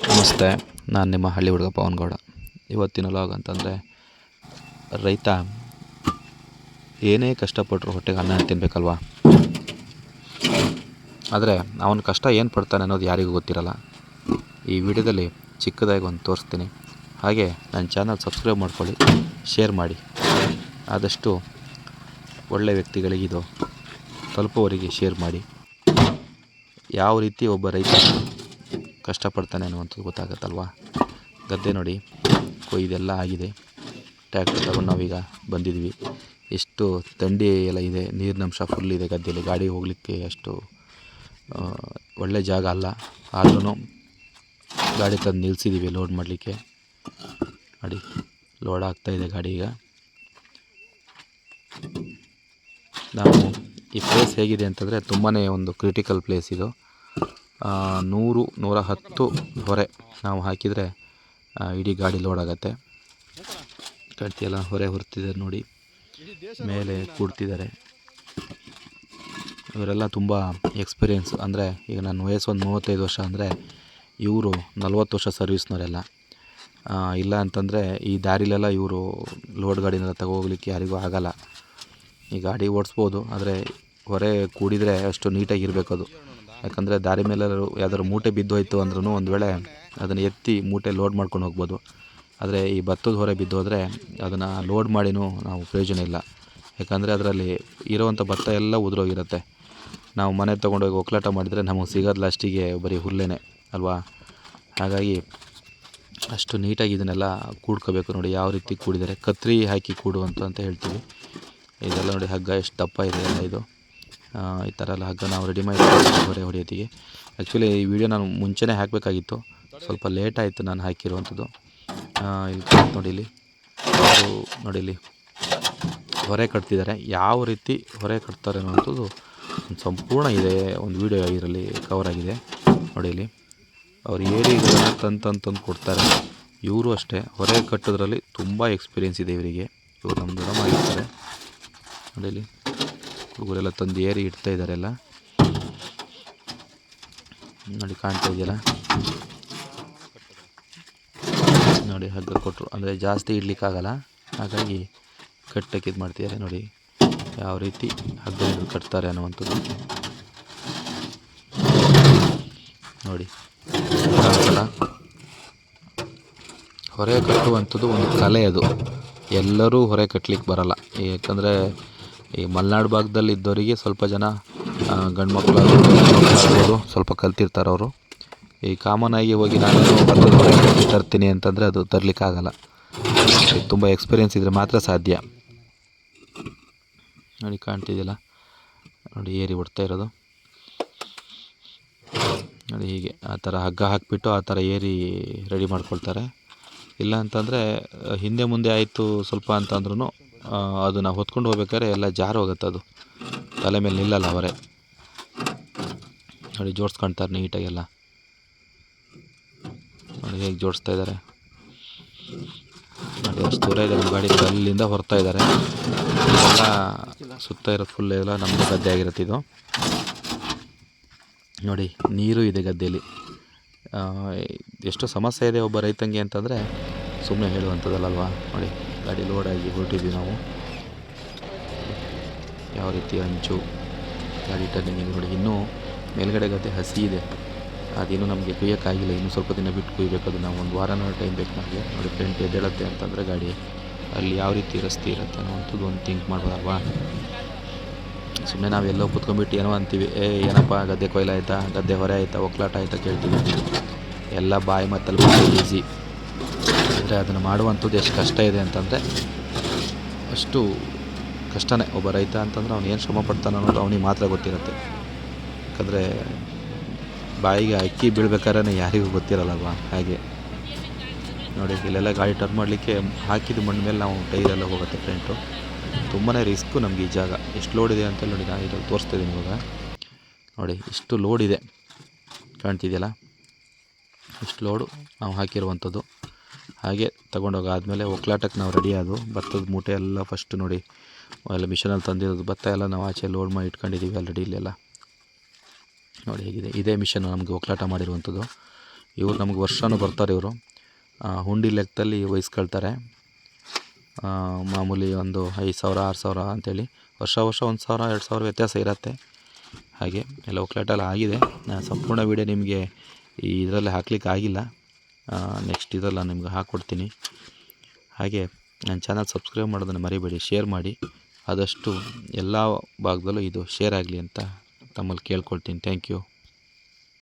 ನಮಸ್ತೆ, ನಾನು ನಿಮ್ಮ ಹಳ್ಳಿ ಹುಡುಗ ಪವನ್ಗೌಡ ಇವತ್ತಿನ ಲಾಗ್ ಅಂತಂದರೆ, ರೈತ ಏನೇ ಕಷ್ಟಪಟ್ಟರು ಹೊಟ್ಟೆಗೆ ಅನ್ನ ತಿನ್ನಬೇಕಲ್ವಾ ಆದರೆ ಅವನ ಕಷ್ಟ ಏನು ಪಡ್ತಾನೆ ಅನ್ನೋದು ಯಾರಿಗೂ ಗೊತ್ತಿರಲ್ಲ. ಈ ವಿಡಿಯೋದಲ್ಲಿ ಚಿಕ್ಕದಾಗಿ ಒಂದು ತೋರಿಸ್ತೀನಿ. ಹಾಗೆ ನನ್ನ ಚಾನಲ್ ಸಬ್ಸ್ಕ್ರೈಬ್ ಮಾಡ್ಕೊಳ್ಳಿ ಶೇರ್ ಮಾಡಿ. ಆದಷ್ಟು ಒಳ್ಳೆಯ ವ್ಯಕ್ತಿಗಳಿಗಿದು ತಲುಪುವವರಿಗೆ ಶೇರ್ ಮಾಡಿ. ಯಾವ ರೀತಿ ಒಬ್ಬ ರೈತ ಕಷ್ಟಪಡ್ತಾನೆ ಅನ್ನುವಂಥದ್ದು ಗೊತ್ತಾಗತ್ತಲ್ವಾ? ಗದ್ದೆ ನೋಡಿ ಕೊಯ್ದೆಲ್ಲ ಆಗಿದೆ. ಟ್ಯಾಕ್ಟರ್ ತಗೊಂಡು ನಾವೀಗ ಬಂದಿದ್ವಿ ಎಷ್ಟು ತಂಡಿ ಎಲ್ಲ ಇದೆ, ನೀರಿನಂಶ ಫುಲ್ ಇದೆ ಗದ್ದೆಯಲ್ಲಿ ಗಾಡಿ ಹೋಗಲಿಕ್ಕೆ ಅಷ್ಟು ಒಳ್ಳೆ ಜಾಗ ಅಲ್ಲ. ಆದ್ರೂ ಗಾಡಿ ತಂದು ನಿಲ್ಲಿಸಿದ್ದೀವಿ ಲೋಡ್ ಮಾಡಲಿಕ್ಕೆ. ನೋಡಿ ಲೋಡ್ ಆಗ್ತಾಯಿದೆ ಗಾಡಿ ಈಗ. ನಾವು ಈ ಪ್ಲೇಸ್ ಹೇಗಿದೆ ಅಂತಂದರೆ ತುಂಬಾ ಒಂದು ಕ್ರಿಟಿಕಲ್ ಪ್ಲೇಸ್ ಇದು. ನೂರು, ನೂರ ಹತ್ತು ಹೊರೆ ನಾವು ಹಾಕಿದರೆ ಇಡೀ ಗಾಡಿ ಲೋಡ್ ಆಗುತ್ತೆ. ಹೊರೆ ಹೊರ್ತಿದ್ದಾರೆ ನೋಡಿ. ಮೇಲೆ ಕೂಡ್ತಿದ್ದಾರೆ. ಇವರೆಲ್ಲ ತುಂಬ ಎಕ್ಸ್ಪೀರಿಯೆನ್ಸ್ ಅಂದರೆ ಈಗ ನನ್ನ ವಯಸ್ಸು ಒಂದು ಮೂವತ್ತೈದು ವರ್ಷ ಅಂದರೆ ಇವರು ನಲ್ವತ್ತು ವರ್ಷ ಸರ್ವಿಸ್ನವರೆಲ್ಲ ಇಲ್ಲ ಅಂತಂದರೆ ಈ ದಾರಿಲೆಲ್ಲ ಇವರು ಲೋಡ್ ಗಾಡಿನೆಲ್ಲ ತಗೋಗ್ಲಿಕ್ಕೆ ಯಾರಿಗೂ ಆಗಲ್ಲ. ಈ ಗಾಡಿ ಓಡಿಸ್ಬೋದು, ಆದರೆ ಹೊರೆ ಕೂಡಿದರೆ ಅಷ್ಟು ನೀಟಾಗಿ ಇರಬೇಕು ಅದು ಯಾಕಂದರೆ ದಾರಿ ಮೇಲೆ ಯಾವ್ದಾದ್ರು ಮೂಟೆ ಬಿದ್ದೋಯ್ತು ಅಂದ್ರೂ ಒಂದು ವೇಳೆ ಅದನ್ನು ಎತ್ತಿ ಮೂಟೆ ಲೋಡ್ ಮಾಡ್ಕೊಂಡು ಹೋಗ್ಬೋದು. ಆದರೆ ಈ ಭತ್ತದ ಹೊರೆ ಬಿದ್ದೋದ್ರೆ ಅದನ್ನು ಲೋಡ್ ಮಾಡಿನೂ ನಾವು ಪ್ರಯೋಜನ ಇಲ್ಲ. ಯಾಕಂದರೆ ಅದರಲ್ಲಿ ಇರೋವಂಥ ಭತ್ತ ಎಲ್ಲ ಉದುರೋಗಿರುತ್ತೆ. ನಾವು ಮನೆ ತೊಗೊಂಡೋಗಿ ಒಕ್ಕಲಾಟ ಮಾಡಿದರೆ ನಮಗೆ ಸಿಗೋದು ಲಾಸ್ಟಿಗೆ ಬರೀ ಹುಲ್ಲೇನೆ, ಅಲ್ವಾ? ಹಾಗಾಗಿ ಅಷ್ಟು ನೀಟಾಗಿ ಇದನ್ನೆಲ್ಲ ಕೂಡ್ಕೋಬೇಕು ನೋಡಿ, ಯಾವ ರೀತಿ ಕೂಡಿದರೆ. ಕತ್ರಿ ಹಾಕಿ ಕೂಡು ಅಂತ ಅಂತ ಹೇಳ್ತೀವಿ. ಇದೆಲ್ಲ ನೋಡಿ ಹಗ್ಗ ಎಷ್ಟು ದಪ್ಪ ಇದೆ ಇದು. ಈ ಥರ ಎಲ್ಲ ಹಗ್ಗ ನಾವು ರೆಡಿ ಮಾಡಿ ಹೊರೆ ಹೊಡೆಯೋತ್ತಿಗೆ ಆ್ಯಕ್ಚುಲಿ ಈ ವಿಡಿಯೋ ನಾನು ಮುಂಚೆನೇ ಹಾಕಬೇಕಾಗಿತ್ತು. ಸ್ವಲ್ಪ ಲೇಟ್ ಆಯಿತು ನಾನು ಹಾಕಿರುವಂಥದ್ದು. ಇಲ್ಲಿ ನೋಡಿ ಇಲ್ಲಿ ನೋಡಿ ಇಲ್ಲಿ ಹೊರೆ ಕಟ್ತಿದ್ದಾರೆ. ಯಾವ ರೀತಿ ಹೊರೆ ಕಟ್ತಾರೆ ಅನ್ನೋಂಥದ್ದು ಒಂದು ಸಂಪೂರ್ಣ ಇದೆ. ಒಂದು ವಿಡಿಯೋ ಇದರಲ್ಲಿ ಕವರ್ ಆಗಿದೆ. ನೋಡಿ ಇಲ್ಲಿ ಅವ್ರು ಏರಿ ತಂದು ಕೊಡ್ತಾರೆ. ಇವರು ಅಷ್ಟೇ. ಹೊರೆ ಕಟ್ಟೋದ್ರಲ್ಲಿ ತುಂಬ ಎಕ್ಸ್ಪೀರಿಯೆನ್ಸ್ ಇದೆ ಇವರಿಗೆ. ಇವರು ನಮ್ಮ ದೊಡ್ಡಮ್ಮಾಗಿರ್ತಾರೆ ನೋಡಿ ಇಲ್ಲಿ ಹುಡುಗರೆಲ್ಲ ತಂದು ಏರಿ ಇಡ್ತಾ ಇದ್ದಾರೆ ಎಲ್ಲ ನೋಡಿ ಕಾಣ್ತಾ ಇದೆಯಲ್ಲ? ನೋಡಿ ಹಗ್ಗ ಕೊಟ್ಟರು. ಅಂದರೆ ಜಾಸ್ತಿ ಇಡ್ಲಿಕ್ಕಾಗಲ್ಲ. ಹಾಗಾಗಿ ಕಟ್ಟಕ್ಕೆ ಇದು ಮಾಡ್ತಿದ್ದಾರೆ. ನೋಡಿ ಯಾವ ರೀತಿ ಹಗ್ಗ ಕಟ್ತಾರೆ ಅನ್ನುವಂಥದ್ದು. ನೋಡಿ. ಹೊರೆ ಕಟ್ಟುವಂಥದ್ದು ಒಂದು ಕಲೆ ಅದು. ಎಲ್ಲರೂ ಹೊರೆ ಕಟ್ಟಲಿಕ್ಕೆ ಬರಲ್ಲ. ಯಾಕಂದರೆ ಈ ಮಲೆನಾಡು ಭಾಗದಲ್ಲಿ ಇದ್ದವರಿಗೆ ಸ್ವಲ್ಪ ಜನ ಗಂಡು ಮಕ್ಕಳು ಸ್ವಲ್ಪ ಕಲ್ತಿರ್ತಾರೆ ಅವರು. ಈ ಕಾಮನ್ ಆಗಿ ಹೋಗಿ ನಾನು ತರ್ತೀನಿ ಅಂತಂದರೆ ಅದು ತರಲಿಕ್ಕಾಗಲ್ಲ. ತುಂಬ ಎಕ್ಸ್ಪೀರಿಯೆನ್ಸ್ ಇದ್ದರೆ ಮಾತ್ರ ಸಾಧ್ಯ. ನೋಡಿ ಕಾಣ್ತಿದ್ದಿಲ್ಲ ನೋಡಿ, ಏರಿ ಬಿಡ್ತಾ ಇರೋದು. ನೋಡಿ, ಹೀಗೆ ಆ ಥರ ಹಗ್ಗ ಹಾಕಿಬಿಟ್ಟು ಆ ಥರ ಏರಿ ರೆಡಿ ಮಾಡ್ಕೊಳ್ತಾರೆ. ಇಲ್ಲ ಅಂತಂದರೆ, ಹಿಂದೆ ಮುಂದೆ ಆಯಿತು ಸ್ವಲ್ಪ ಅಂತಂದ್ರೂ ಅದು ನಾವು ಹೊತ್ಕೊಂಡು ಹೋಗ್ಬೇಕಾದ್ರೆ ಎಲ್ಲ ಜಾರು ಹೋಗುತ್ತೆ ಅದು. ತಲೆ ಮೇಲೆ ನಿಲ್ಲಲ್ಲ ಅವರೇ. ನೋಡಿ ಜೋಡಿಸ್ಕೊಳ್ತಾರೆ ನೀಟಾಗೆಲ್ಲ ನೋಡಿ, ಹೇಗೆ ಜೋಡಿಸ್ತಾ ಇದ್ದಾರೆ. ನೋಡಿ, ಅಷ್ಟು ದೂರ ಇದೆ ನಮ್ಮ ಗಾಡಿ. ಅಲ್ಲಿಂದ ಹೊರ್ತಾ ಇದ್ದಾರೆ. ಎಲ್ಲ ಸುತ್ತ ಇರೋ ಫುಲ್ ಎಲ್ಲ ನಮ್ಮದು ಗದ್ದೆ ಆಗಿರುತ್ತೆ ಇದು. ನೋಡಿ, ನೀರು ಇದೆ ಗದ್ದೆಯಲ್ಲಿ ಎಷ್ಟು ಸಮಸ್ಯೆ ಇದೆ ಒಬ್ಬ ರೈತಂಗೆ ಅಂತಂದರೆ ಸುಮ್ಮನೆ ಹೇಳುವಂಥದ್ದಲ್ಲಲ್ವಾ ನೋಡಿ. ಗಾಡಿ ಲೋಡಾಗಿ ಹೊರಟಿದ್ವಿ ನಾವು. ಯಾವ ರೀತಿ ಹಂಚು ಗಾಡಿ ಟರ್ನಿಂಗ್ ನೋಡಿ. ಇನ್ನೂ ಮೇಲ್ಗಡೆ ಗದ್ದೆ ಹಸಿ ಇದೆ. ಅದೇನು ನಮಗೆ ಕುಯ್ಯೋಕ್ಕಾಗಿಲ್ಲ. ಇನ್ನೂ ಸ್ವಲ್ಪ ದಿನ ಬಿಟ್ಟು ಕುಯ್ಬೇಕು ಅದು ನಾವು ಒಂದು ವಾರನೋ ಟೈಮ್ ಬೇಕು ನಮಗೆ. ನೋಡಿ ಫ್ರೆಂಟ್ ಎದ್ದೇಳುತ್ತೆ ಅಂತಂದರೆ ಗಾಡಿ ಅಲ್ಲಿ ಯಾವ ರೀತಿ ರಸ್ತೆ ಇರುತ್ತೆ ಅನ್ನೋವಂಥದ್ದು ಒಂದು ಥಿಂಕ್ ಮಾಡ್ಬೋದಲ್ವಾ? ಸುಮ್ಮನೆ ನಾವು ಎಲ್ಲೋ ಕುತ್ಕೊಂಡ್ಬಿಟ್ಟು ಏನೋ ಅಂತೀವಿ. ಏ, ಏನಪ್ಪ, ಗದ್ದೆ ಕೊಯ್ಲು ಆಯಿತಾ ಗದ್ದೆ ಹೊರೆ ಆಯಿತಾ? ಒಕ್ಲಾಟ ಆಯ್ತಾ? ಕೇಳ್ತೀವಿ. ಎಲ್ಲ ಬಾಯಿ ಮತ್ತಲ್ಲಿ ಈಸಿ ಆದರೆ ಅದನ್ನು ಮಾಡುವಂಥದ್ದು ಎಷ್ಟು ಕಷ್ಟ ಇದೆ ಅಂತಂದರೆ, ಅಷ್ಟು ಕಷ್ಟನೇ. ಒಬ್ಬ ರೈತ ಅಂತಂದ್ರೆ ಅವನು ಏನು ಶ್ರಮ ಪಡ್ತಾನೆ ಅನ್ನೋದು ಅವನಿಗೆ ಮಾತ್ರ ಗೊತ್ತಿರುತ್ತೆ. ಯಾಕಂದರೆ ಬಾಯಿಗೆ ಅಕ್ಕಿ ಬೀಳ್ಬೇಕಾದ್ರೆ ಯಾರಿಗೂ ಗೊತ್ತಿರಲ್ಲವ ಹಾಗೆ. ನೋಡಿ, ಇಲ್ಲೆಲ್ಲ ಗಾಡಿ ಟರ್ನ್ ಮಾಡಲಿಕ್ಕೆ ಹಾಕಿದ ಮಣ್ಣು ಮೇಲೆ ನಾವು ಟೈರೆಲ್ಲ ಹೋಗುತ್ತೆ ಫ್ರೆಂಟು ತುಂಬಾ ರಿಸ್ಕು ನಮಗೆ ಈ ಜಾಗ. ಎಷ್ಟು ಲೋಡ್ ಇದೆ ಅಂತ ನೋಡಿ, ನಾನು ಇದ್ರಲ್ಲಿ ತೋರಿಸ್ತಾ ಇದ್ದೀನಿ ಇವಾಗ. ನೋಡಿ, ಇಷ್ಟು ಲೋಡ್ ಇದೆ. ಕಾಣ್ತಿದೆಯಲ್ಲ? ಇಷ್ಟು ಲೋಡು ನಾವು ಹಾಕಿರುವಂಥದ್ದು. ಹಾಗೆ ತಗೊಂಡೋಗಾದ್ಮೇಲೆ ಒಕ್ಲಾಟಕ್ಕೆ ನಾವು ರೆಡಿ ಆದವು. ಭತ್ತದ ಮೂಟೆ ಎಲ್ಲ ಫಸ್ಟ್ ನೋಡಿ, ಎಲ್ಲ ಮಿಷನಲ್ಲಿ ತಂದಿರೋದು. ಭತ್ತ ಎಲ್ಲ ನಾವು ಆಚೆ ಲೋಡ್ ಮಾಡಿ ಇಟ್ಕೊಂಡಿದ್ದೀವಿ ಆಲ್ರೆಡಿ ಇಲ್ಲೆಲ್ಲ. ನೋಡಿ ಹೇಗಿದೆ. ಇದೇ ಮಿಷನ್ ನಮಗೆ ಒಕ್ಲಾಟ ಮಾಡಿರುವಂಥದ್ದು. ಇವರು ನಮಗೆ ವರ್ಷವೂ ಬರ್ತಾರೆ ಇವರು. ಹುಂಡಿ ಲೆಕ್ಕದಲ್ಲಿ ವಹಿಸ್ಕೊಳ್ತಾರೆ. ಮಾಮೂಲಿ ಒಂದು ಐದು ಸಾವಿರ, ಆರು ಸಾವಿರ ಅಂಥೇಳಿ ವರ್ಷ ವರ್ಷ ಒಂದು ಸಾವಿರ, ಎರಡು ಸಾವಿರ ವ್ಯತ್ಯಾಸ ಇರುತ್ತೆ. ಹಾಗೆ ಎಲ್ಲ ಒಕ್ಲಾಟೆಲ್ಲ ಆಗಿದೆ. ಸಂಪೂರ್ಣ ವೀಡಿಯೋ ನಿಮಗೆ ಇದರಲ್ಲಿ ಹಾಕ್ಲಿಕ್ಕೆ ಆಗಿಲ್ಲ. ನೆಕ್ಸ್ಟ್ ಇದೆಲ್ಲ ನಿಮ್ಗೆ ಹಾಕ್ಕೊಡ್ತೀನಿ ಹಾಗೆ ನನ್ನ ಚಾನಲ್ ಸಬ್ಸ್ಕ್ರೈಬ್ ಮಾಡೋದನ್ನು ಮರಿಬೇಡಿ ಶೇರ್ ಮಾಡಿ. ಆದಷ್ಟು ಎಲ್ಲ ಭಾಗದಲ್ಲೂ ಇದು ಶೇರ್ ಆಗಲಿ ಅಂತ ತಮ್ಮಲ್ಲಿ ಕೇಳ್ಕೊಳ್ತೀನಿ. Thank you